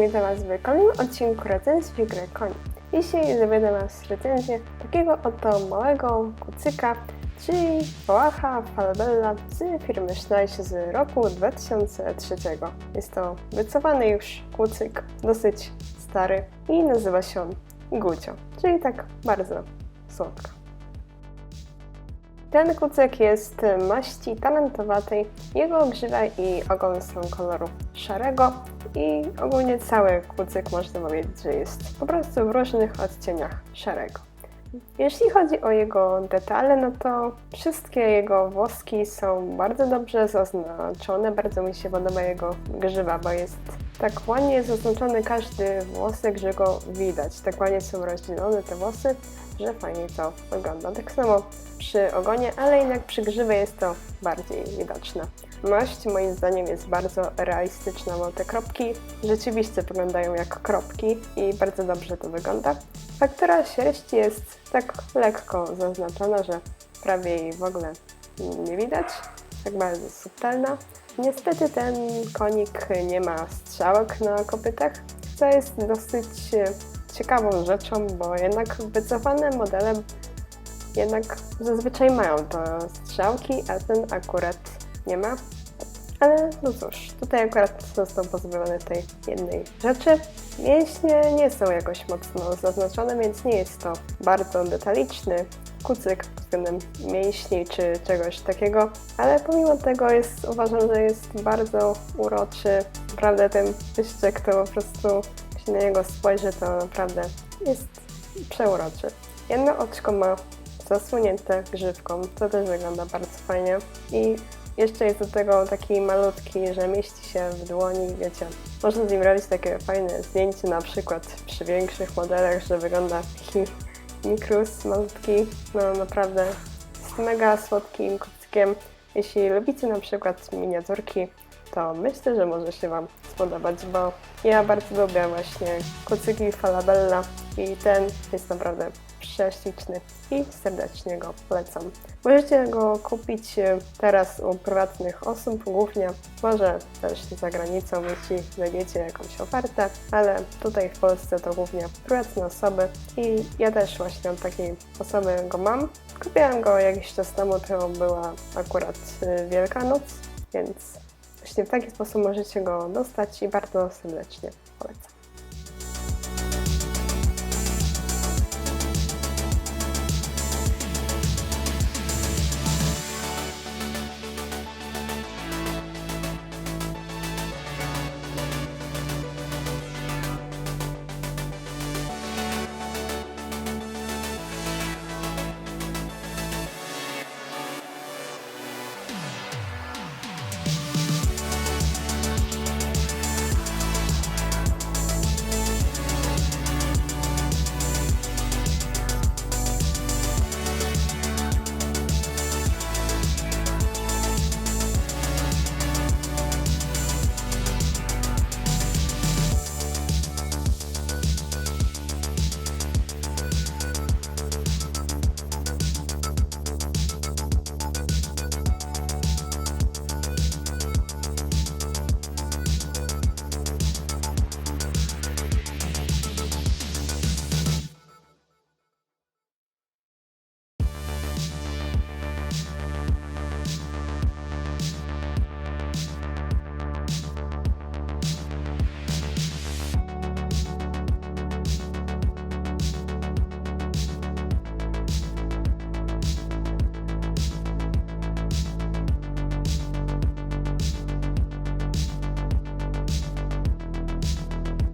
witam Was w kolejnym odcinku recenzji gry Koń. Dzisiaj zawiodam Was recenzję takiego oto małego kucyka, czyli Wołacha Falabella z firmy Schneich z roku 2003. Jest to wycofany już kucyk, dosyć stary i nazywa się on Gucio, czyli tak bardzo słodko. Ten kucyk jest maści talentowatej. Jego grzywa i ogon są koloru szarego i ogólnie cały kucyk można powiedzieć, że jest po prostu w różnych odcieniach szarego. Jeśli chodzi o jego detale, no to wszystkie jego włoski są bardzo dobrze zaznaczone. Bardzo mi się podoba jego grzywa, bo jest tak ładnie zaznaczony każdy włosek, że go widać. Tak ładnie są rozdzielone te włosy, że fajnie to wygląda. Tak samo przy ogonie, ale jednak przy grzywie jest to bardziej widoczne. Maść moim zdaniem jest bardzo realistyczna, bo te kropki rzeczywiście wyglądają jak kropki i bardzo dobrze to wygląda. Faktura sierści jest tak lekko zaznaczona, że prawie jej w ogóle nie widać, tak bardzo subtelna. Niestety ten konik nie ma strzałek na kopytach, co jest dosyć ciekawą rzeczą, bo jednak wycofane modele jednak zazwyczaj mają to strzałki, a ten akurat nie ma. Ale no cóż, tutaj akurat został pozbawiony tej jednej rzeczy. Mięśnie nie są jakoś mocno zaznaczone, więc nie jest to bardzo detaliczny kucyk względem mięśni czy czegoś takiego, ale pomimo tego jest, uważam, że jest bardzo uroczy. Naprawdę ten pyszczek to po prostu, się na niego spojrzy, to naprawdę jest przeuroczy. Jedno oczko ma zasłonięte grzywką, to też wygląda bardzo fajnie i jeszcze jest do tego taki malutki, że mieści się w dłoni, wiecie. Można z nim robić takie fajne zdjęcie, na przykład przy większych modelach, że wygląda taki mikrus malutki. No naprawdę jest mega słodkim kucykiem. Jeśli lubicie na przykład miniaturki, to myślę, że może się Wam spodobać, bo ja bardzo lubię właśnie kucyki Falabella i ten jest naprawdę prześliczny i serdecznie go polecam. Możecie go kupić e, teraz u prywatnych osób, głównie może też za granicą, jeśli znajdziecie jakąś ofertę, ale tutaj w Polsce to głównie prywatne osoby i ja też właśnie od takiej osoby go mam. Kupiłam go jakiś czas temu, to była akurat e, Wielkanoc, więc Właśnie w taki sposób możecie go dostać i bardzo serdecznie polecam.